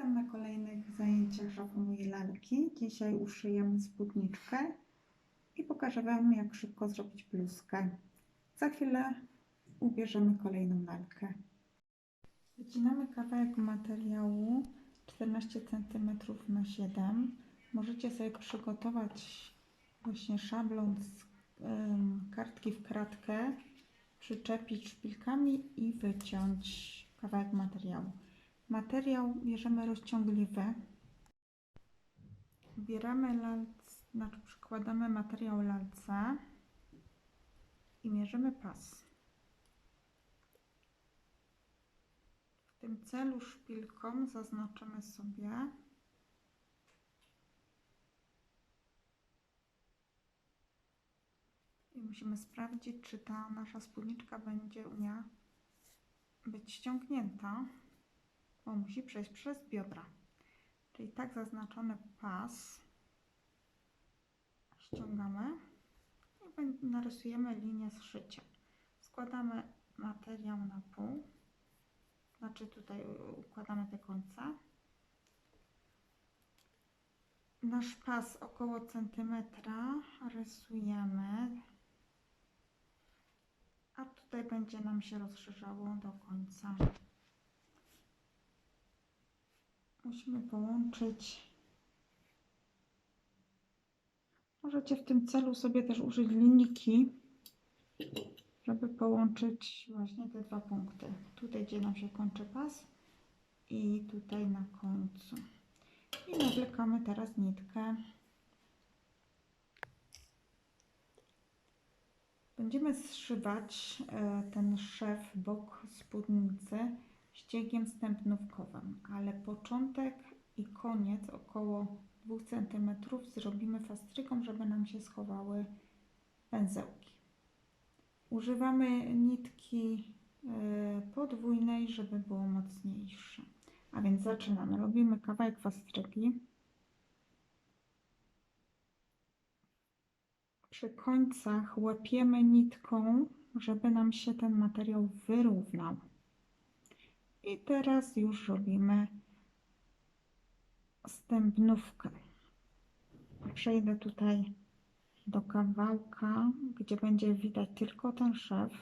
Witam na kolejnych zajęciach szafu mojej lalki. Dzisiaj uszyjemy spódniczkę i pokażę Wam, jak szybko zrobić bluzkę. Za chwilę ubierzemy kolejną lalkę. Wycinamy kawałek materiału 14 cm na 7 Możecie sobie przygotować właśnie szablon z kartki w kratkę, przyczepić szpilkami i wyciąć kawałek materiału. Materiał bierzemy rozciągliwy. Bieramy lalc, znaczy przykładamy materiał lalce i mierzymy pas. W tym celu szpilką zaznaczymy sobie i musimy sprawdzić, czy ta nasza spódniczka będzie umiała być ściągnięta bo musi przejść przez biodra. Czyli tak zaznaczony pas ściągamy i narysujemy linię zszycia. Składamy materiał na pół, znaczy tutaj układamy te końce. Nasz pas około centymetra rysujemy, a tutaj będzie nam się rozszerzało do końca. Musimy połączyć. Możecie w tym celu sobie też użyć linijki, żeby połączyć właśnie te dwa punkty. Tutaj, gdzie nam się kończy pas i tutaj na końcu. I nawlekamy teraz nitkę. Będziemy zszywać e, ten szef, bok spódnicy ściegiem stępnówkowym, ale początek i koniec około 2 cm zrobimy fastryką, żeby nam się schowały pędzełki. Używamy nitki e, podwójnej, żeby było mocniejsze. A więc zaczynamy. Robimy kawałek fastryki. Przy końcach łapiemy nitką, żeby nam się ten materiał wyrównał. I teraz już robimy stępnówkę. Przejdę tutaj do kawałka, gdzie będzie widać tylko ten szef.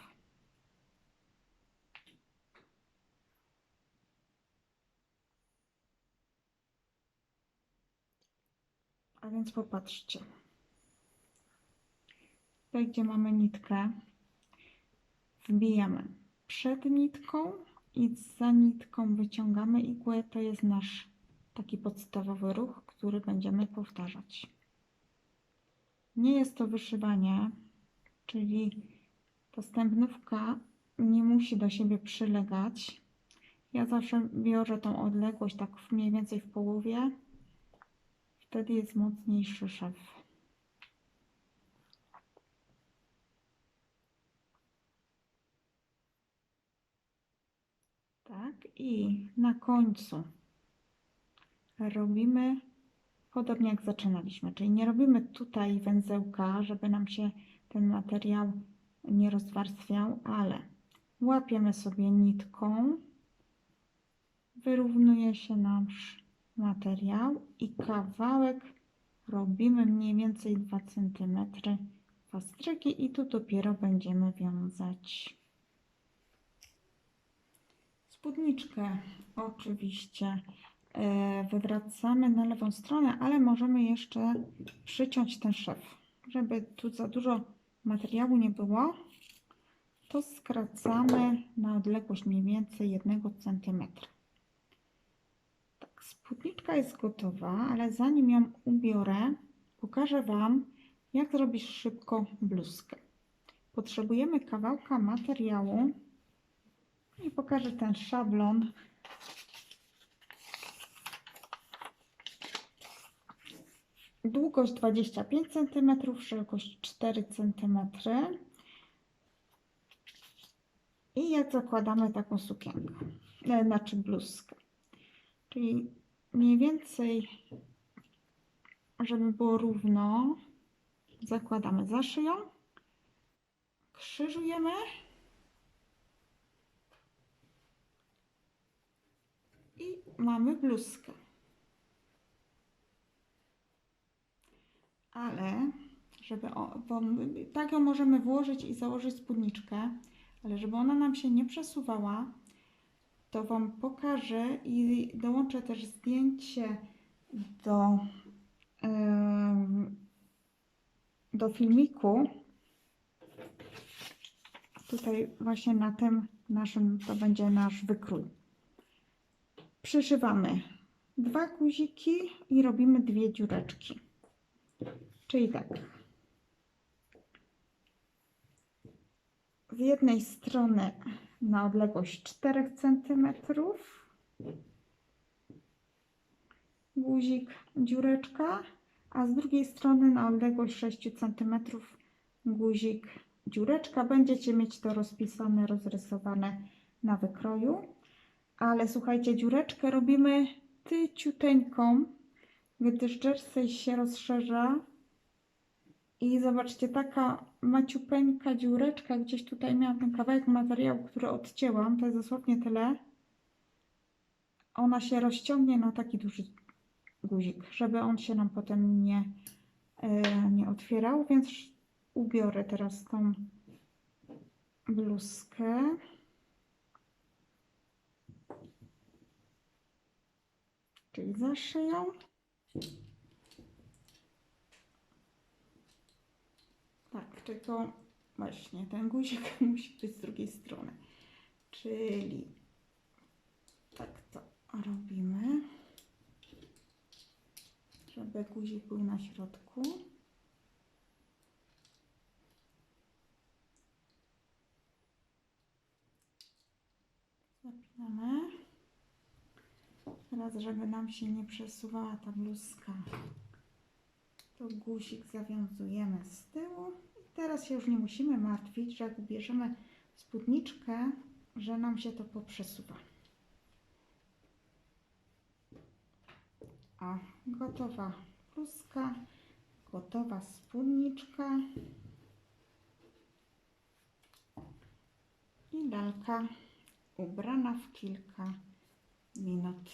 A więc popatrzcie. Tutaj, gdzie mamy nitkę, wbijamy przed nitką i za nitką wyciągamy igłę. To jest nasz taki podstawowy ruch, który będziemy powtarzać. Nie jest to wyszywanie, czyli ta stępnówka nie musi do siebie przylegać. Ja zawsze biorę tą odległość tak mniej więcej w połowie. Wtedy jest mocniejszy szef. Tak, i na końcu robimy podobnie jak zaczynaliśmy, czyli nie robimy tutaj węzełka, żeby nam się ten materiał nie rozwarstwiał, ale łapiemy sobie nitką, wyrównuje się nasz materiał i kawałek robimy mniej więcej 2 cm fastryki i tu dopiero będziemy wiązać. Spódniczkę oczywiście e, wywracamy na lewą stronę, ale możemy jeszcze przyciąć ten szef. Żeby tu za dużo materiału nie było, to skracamy na odległość mniej więcej 1 cm. Tak, spódniczka jest gotowa, ale zanim ją ubiorę, pokażę Wam, jak zrobić szybko bluzkę. Potrzebujemy kawałka materiału i pokażę ten szablon. Długość 25 cm, szerokość 4 cm. I jak zakładamy taką sukienkę, e, znaczy bluzkę. Czyli mniej więcej, żeby było równo, zakładamy za szyją, krzyżujemy I mamy bluzkę. Ale, żeby, o, bo tak ją możemy włożyć i założyć spódniczkę, ale żeby ona nam się nie przesuwała, to Wam pokażę i dołączę też zdjęcie do, em, do filmiku. Tutaj właśnie na tym naszym to będzie nasz wykrój. Przyszywamy dwa guziki i robimy dwie dziureczki. Czyli tak. Z jednej strony na odległość 4 cm guzik, dziureczka, a z drugiej strony na odległość 6 cm guzik, dziureczka. Będziecie mieć to rozpisane, rozrysowane na wykroju. Ale słuchajcie, dziureczkę robimy tyciuteńką, gdyż jersey się rozszerza. I zobaczcie, taka maciupeńka dziureczka, gdzieś tutaj miałam ten kawałek materiału, który odcięłam, to jest dosłownie tyle. Ona się rozciągnie na taki duży guzik, żeby on się nam potem nie, e, nie otwierał, więc ubiorę teraz tą bluzkę. Czyli za szyją. Tak, tylko właśnie ten guzik musi być z drugiej strony. Czyli tak to robimy, żeby guzik był na środku. Zapinamy. Teraz, żeby nam się nie przesuwała ta bluzka, to guzik zawiązujemy z tyłu. I teraz się już nie musimy martwić, że jak ubierzemy spódniczkę, że nam się to poprzesuwa. O, gotowa bluzka, gotowa spódniczka i lalka ubrana w kilka minut.